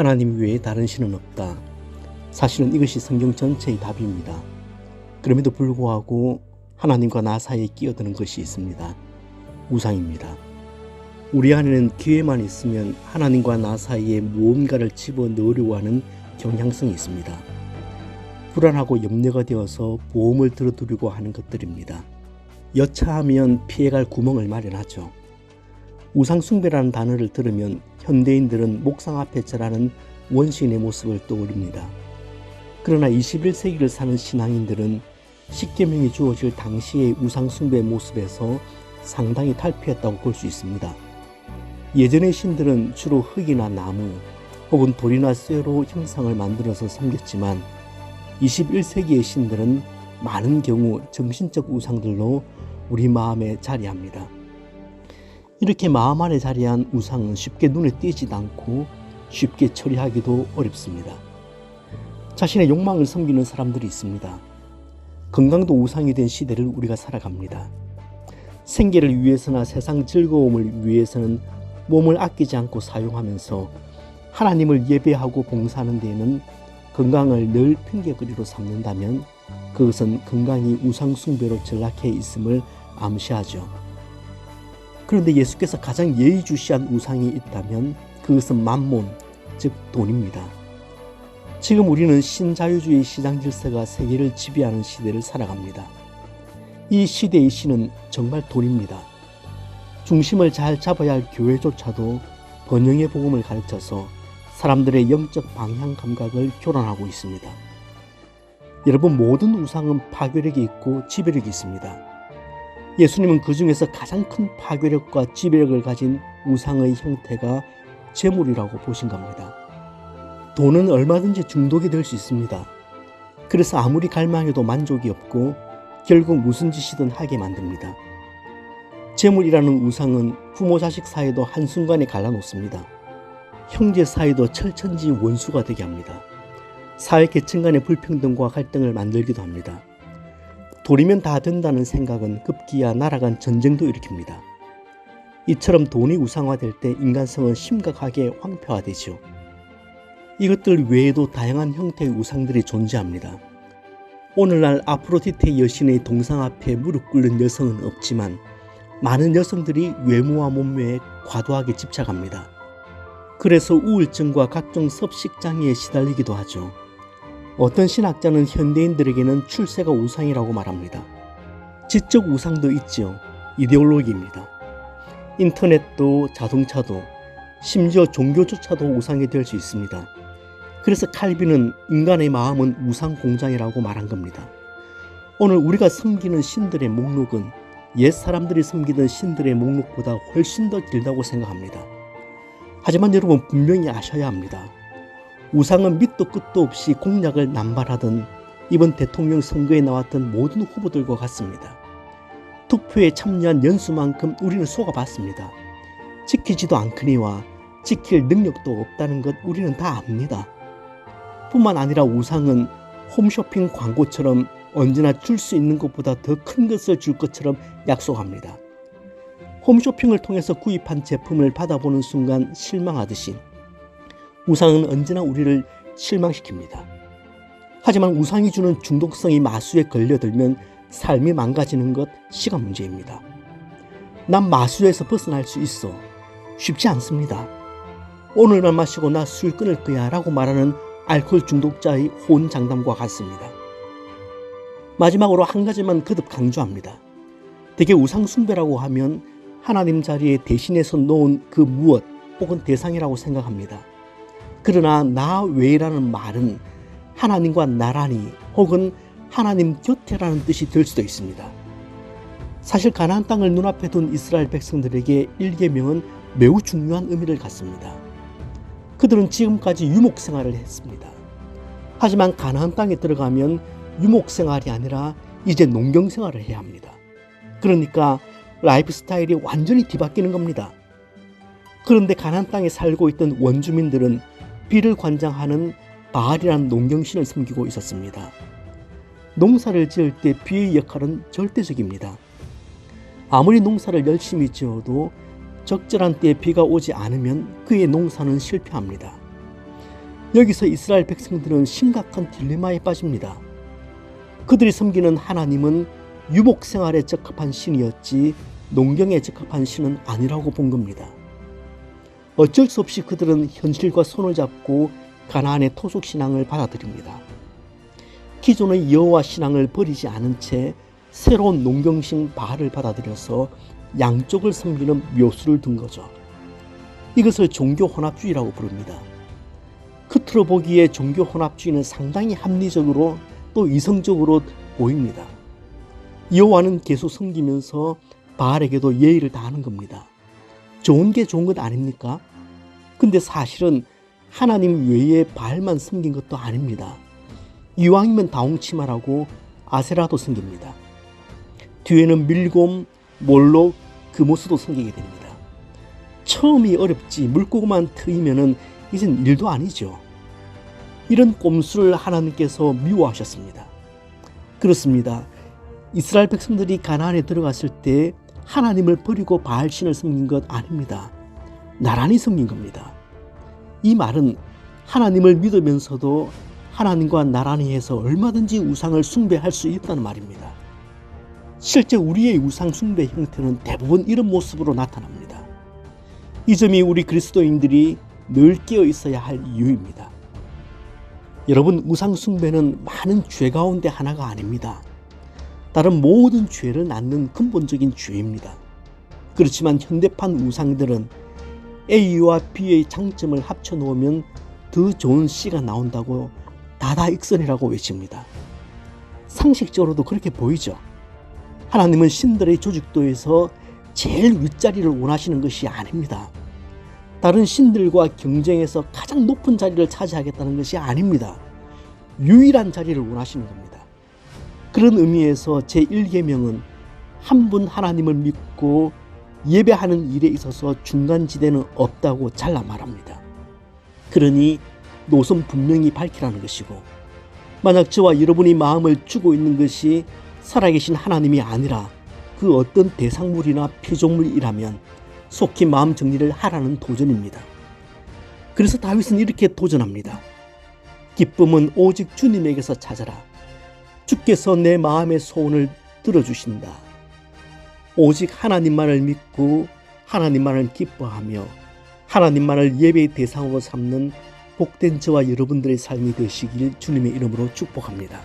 하나님 외에 다른 신은 없다. 사실은 이것이 성경 전체의 답입니다. 그럼에도 불구하고 하나님과 나 사이에 끼어드는 것이 있습니다. 우상입니다. 우리 안에는 기회만 있으면 하나님과 나 사이에 무언가를 집어 넣으려고 하는 경향성이 있습니다. 불안하고 염려가 되어서 보험을 들어두려고 하는 것들입니다. 여차하면 피해갈 구멍을 마련하죠. 우상숭배라는 단어를 들으면 현대인들은 목상 앞에 절하는 원시인의 모습을 떠올립니다. 그러나 21세기를 사는 신앙인들은 십계명이 주어질 당시의 우상숭배 모습에서 상당히 탈피했다고 볼 수 있습니다. 예전의 신들은 주로 흙이나 나무 혹은 돌이나 쇠로 형상을 만들어서 섬겼지만 21세기의 신들은 많은 경우 정신적 우상들로 우리 마음에 자리합니다. 이렇게 마음 안에 자리한 우상은 쉽게 눈에 띄지도 않고 쉽게 처리하기도 어렵습니다. 자신의 욕망을 섬기는 사람들이 있습니다. 건강도 우상이 된 시대를 우리가 살아갑니다. 생계를 위해서나 세상 즐거움을 위해서는 몸을 아끼지 않고 사용하면서 하나님을 예배하고 봉사하는 데에는 건강을 늘 핑계거리로 삼는다면 그것은 건강이 우상숭배로 전락해 있음을 암시하죠. 그런데 예수께서 가장 예의주시한 우상이 있다면 그것은 만몬, 즉 돈입니다. 지금 우리는 신자유주의 시장 질서가 세계를 지배하는 시대를 살아갑니다. 이 시대의 신은 정말 돈입니다. 중심을 잘 잡아야 할 교회조차도 번영의 복음을 가르쳐서 사람들의 영적 방향 감각을 교란하고 있습니다. 여러분 모든 우상은 파괴력이 있고 지배력이 있습니다. 예수님은 그 중에서 가장 큰 파괴력과 지배력을 가진 우상의 형태가 재물이라고 보신 겁니다. 돈은 얼마든지 중독이 될 수 있습니다. 그래서 아무리 갈망해도 만족이 없고 결국 무슨 짓이든 하게 만듭니다. 재물이라는 우상은 부모 자식 사이도 한순간에 갈라놓습니다. 형제 사이도 철천지 원수가 되게 합니다. 사회 계층 간의 불평등과 갈등을 만들기도 합니다. 돈이면 다 된다는 생각은 급기야 날아간 전쟁도 일으킵니다. 이처럼 돈이 우상화될 때 인간성은 심각하게 황폐화되죠. 이것들 외에도 다양한 형태의 우상들이 존재합니다. 오늘날 아프로디테 여신의 동상 앞에 무릎 꿇는 여성은 없지만 많은 여성들이 외모와 몸매에 과도하게 집착합니다. 그래서 우울증과 각종 섭식 장애에 시달리기도 하죠. 어떤 신학자는 현대인들에게는 출세가 우상이라고 말합니다. 지적 우상도 있죠. 이데올로기입니다. 인터넷도 자동차도 심지어 종교조차도 우상이 될 수 있습니다. 그래서 칼빈은 인간의 마음은 우상 공장이라고 말한 겁니다. 오늘 우리가 섬기는 신들의 목록은 옛 사람들이 섬기던 신들의 목록보다 훨씬 더 길다고 생각합니다. 하지만 여러분 분명히 아셔야 합니다. 우상은 밑도 끝도 없이 공약을 남발하던 이번 대통령 선거에 나왔던 모든 후보들과 같습니다. 투표에 참여한 연수만큼 우리는 속아봤습니다. 지키지도 않거니와 지킬 능력도 없다는 것 우리는 다 압니다. 뿐만 아니라 우상은 홈쇼핑 광고처럼 언제나 줄 수 있는 것보다 더 큰 것을 줄 것처럼 약속합니다. 홈쇼핑을 통해서 구입한 제품을 받아보는 순간 실망하듯이 우상은 언제나 우리를 실망시킵니다. 하지만 우상이 주는 중독성이 마수에 걸려들면 삶이 망가지는 것 시간 문제입니다. 난 마수에서 벗어날 수 있어. 쉽지 않습니다. 오늘만 마시고 나 술 끊을 거야 라고 말하는 알코올 중독자의 호언장담과 같습니다. 마지막으로 한 가지만 거듭 강조합니다. 대개 우상숭배라고 하면 하나님 자리에 대신해서 놓은 그 무엇 혹은 대상이라고 생각합니다. 그러나 나 외라는 말은 하나님과 나란히 혹은 하나님 곁에라는 뜻이 될 수도 있습니다. 사실 가나안 땅을 눈앞에 둔 이스라엘 백성들에게 일계명은 매우 중요한 의미를 갖습니다. 그들은 지금까지 유목 생활을 했습니다. 하지만 가나안 땅에 들어가면 유목 생활이 아니라 이제 농경 생활을 해야 합니다. 그러니까 라이프 스타일이 완전히 뒤바뀌는 겁니다. 그런데 가나안 땅에 살고 있던 원주민들은 비를 관장하는 바알이라는 농경신을 섬기고 있었습니다. 농사를 지을 때 비의 역할은 절대적입니다. 아무리 농사를 열심히 지어도 적절한 때에 비가 오지 않으면 그의 농사는 실패합니다. 여기서 이스라엘 백성들은 심각한 딜레마에 빠집니다. 그들이 섬기는 하나님은 유복 생활에 적합한 신이었지 농경에 적합한 신은 아니라고 본 겁니다. 어쩔 수 없이 그들은 현실과 손을 잡고 가나안의 토속 신앙을 받아들입니다. 기존의 여호와 신앙을 버리지 않은 채 새로운 농경신 바알을 받아들여서 양쪽을 섬기는 묘수를 둔 거죠. 이것을 종교 혼합주의라고 부릅니다. 겉으로 보기에 종교 혼합주의는 상당히 합리적으로 또 이성적으로 보입니다. 여호와는 계속 섬기면서 바알에게도 예의를 다하는 겁니다. 좋은 게 좋은 것 아닙니까? 근데 사실은 하나님 외에 바알만 섬긴 것도 아닙니다. 이왕이면 다홍치마라고 아세라도 섬깁니다. 뒤에는 밀곰, 몰록, 금오수도 섬기게 됩니다. 처음이 어렵지 물고기만 트이면은 이젠 일도 아니죠. 이런 꼼수를 하나님께서 미워하셨습니다. 그렇습니다. 이스라엘 백성들이 가나안에 들어갔을 때 하나님을 버리고 바알신을 섬긴 것 아닙니다. 나란히 섬긴 겁니다. 이 말은 하나님을 믿으면서도 하나님과 나란히 해서 얼마든지 우상을 숭배할 수 있다는 말입니다. 실제 우리의 우상 숭배 형태는 대부분 이런 모습으로 나타납니다. 이 점이 우리 그리스도인들이 늘 깨어 있어야 할 이유입니다. 여러분, 우상 숭배는 많은 죄 가운데 하나가 아닙니다. 다른 모든 죄를 낳는 근본적인 죄입니다. 그렇지만 현대판 우상들은 A와 B의 장점을 합쳐 놓으면 더 좋은 C가 나온다고 다다익선이라고 외칩니다. 상식적으로도 그렇게 보이죠. 하나님은 신들의 조직도에서 제일 윗자리를 원하시는 것이 아닙니다. 다른 신들과 경쟁해서 가장 높은 자리를 차지하겠다는 것이 아닙니다. 유일한 자리를 원하시는 겁니다. 그런 의미에서 제1계명은 한 분 하나님을 믿고 예배하는 일에 있어서 중간지대는 없다고 잘라 말합니다. 그러니 노선 분명히 밝히라는 것이고 만약 저와 여러분이 마음을 주고 있는 것이 살아계신 하나님이 아니라 그 어떤 대상물이나 피조물이라면 속히 마음 정리를 하라는 도전입니다. 그래서 다윗은 이렇게 도전합니다. 기쁨은 오직 주님에게서 찾아라. 주께서 내 마음의 소원을 들어주신다. 오직 하나님만을 믿고 하나님만을 기뻐하며 하나님만을 예배의 대상으로 삼는 복된 저와 여러분들의 삶이 되시길 주님의 이름으로 축복합니다.